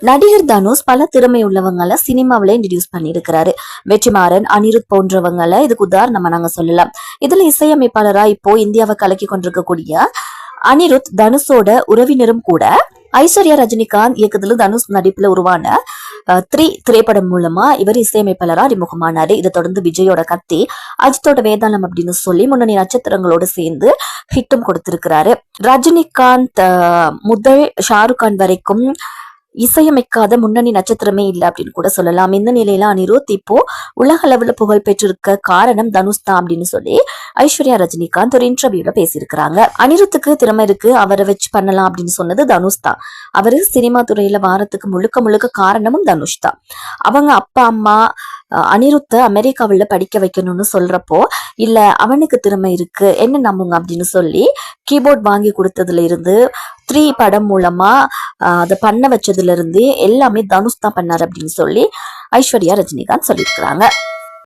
நடிகர் தனுஷ் பல திறமை உள்ளவங்களை சினிமாவில இன்ட்ரடியூஸ் பண்ணியிருக்கிறாரு. வெற்றிமாறன் அனிருத் போன்றவங்களை இதுக்கு உதாரணமா நாங்க சொல்லலாம். இதுல இசையமைப்பாளரா இப்போ இந்தியாவை கலக்கி கொண்டிருக்கக்கூடிய அனிருத் தனுஷோட உறவினரும் கூட ஐஸ்வர்யா ரஜினிகாந்த் இயக்கத்துல தனுஷ் நடிப்புல உருவான த்ரீ திரைப்படம் மூலமா இவர் இசையமைப்பாளராக அறிமுகமானாரு. இதை தொடர்ந்து விஜயோட கத்தி அஜித்தோட வேதாளம் அப்படின்னு சொல்லி முன்னணி நட்சத்திரங்களோட சேர்ந்து ஹிட்டும் கொடுத்திருக்கிறாரு. ரஜினிகாந்த் முதல் ஷாருக் கான் வரைக்கும் இசையமைக்காத முன்னணி நட்சத்திரமே இல்லை அப்படின்னு கூட சொல்லலாம். இந்த நிலையில அனிருத் இப்போ உலக அளவுல புகழ் பெற்றிருக்க காரணம் தனுஷ் தான் அப்படின்னு சொல்லி ஐஸ்வர்யா ரஜினிகாந்த் ஒரு இன்டர்வியூல பேசியிருக்கிறாங்க. அனிருத்துக்கு திறமை இருக்கு அவரை வச்சு பண்ணலாம் அப்படின்னு சொன்னது தனுஷ் தான். அவரு சினிமா துறையில வாரத்துக்கு முழுக்க முழுக்க காரணமும் தனுஷ் தான். அவங்க அப்பா அம்மா அஹ், அனிருத்த அமெரிக்காவில் படிக்க வைக்கணும்னு சொல்றப்போ இல்ல அவனுக்கு திறமை இருக்கு என்ன நம்புங்க? அப்படின்னு சொல்லி கீபோர்ட் வாங்கி கொடுத்ததுல இருந்து த்ரீ படம் மூலமா அதை பண்ண வச்சதுல இருந்து எல்லாமே தனுஷ் தான் பண்ணார் அப்படின்னு சொல்லி ஐஸ்வர்யா ரஜினிகாந்த் சொல்லியிருக்கிறாங்க.